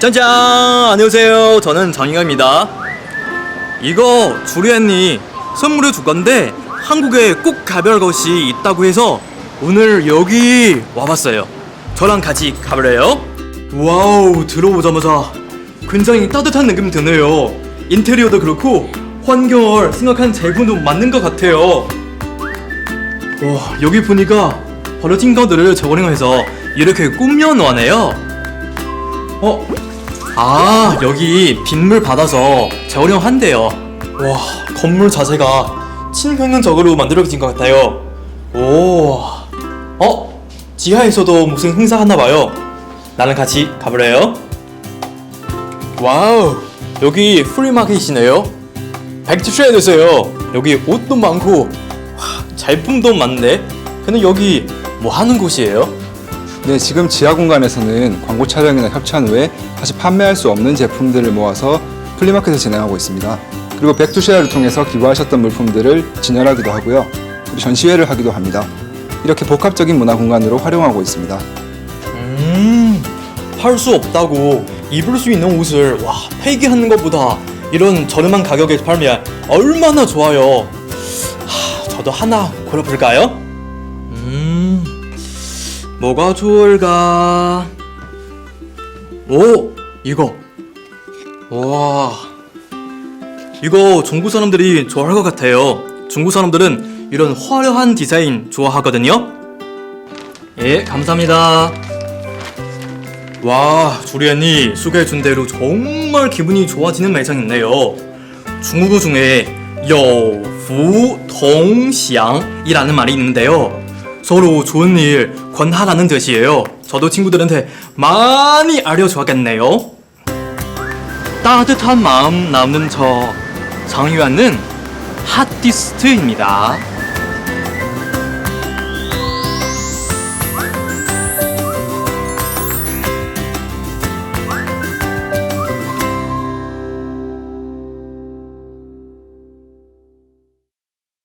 짠짠! 안녕하세요. 저는 장희가입니다. 이거 주리언니 선물해 줄 건데 한국에 꼭 가볼 곳이 있다고 해서 오늘 여기 와봤어요. 저랑 같이 가볼래요? 와우, 들어오자마자 굉장히 따뜻한 느낌이 드네요. 인테리어도 그렇고 환경을 생각한 제품도 맞는 것 같아요. 와, 여기 보니까 버려진 것들을 재활용해서 이렇게 꾸며놓았네요. 어? 아 여기 빗물 받아서 재활용한대요 와 건물 자체가 친환경적으로 만들어진 것 같아요 오 어? 지하에서도 무슨 행사 하나 봐요 나랑 같이 가볼래요? 와우 여기 프리마켓이네요 백지셔야 되세요 여기 옷도 많고 와, 제품도 많네 근데 여기 뭐 하는 곳이에요? 네, 지금 지하 공간에서는 광고 촬영이나 협찬 후에 다시 판매할 수 없는 제품들을 모아서 플리마켓을 진행하고 있습니다. 그리고 백투쉐어를 통해서 기부하셨던 물품들을 진열하기도 하고요. 그리고 전시회를 하기도 합니다. 이렇게 복합적인 문화 공간으로 활용하고 있습니다. 음, 팔 수 없다고 입을 수 있는 옷을 와 폐기하는 것보다 이런 저렴한 가격에 팔면 얼마나 좋아요. 하, 저도 하나 골라볼까요? 음, 뭐가 좋을까? 오, 이거. 와, 이거 중국 사람들이 좋아할 것 같아요. 중국 사람들은 이런 화려한 디자인 좋아하거든요. 예, 감사합니다. 와, 주리언니 소개해준 대로 정말 기분이 좋아지는 매장이네요. 중국어 중에 여후동샹이라는 말이 있는데요. 서로 좋은 일 권하라는 뜻이에요. 저도 친구들한테 많이 알려줘야겠네요. 따뜻한 마음 남는 저 장유한은 핫디스트입니다.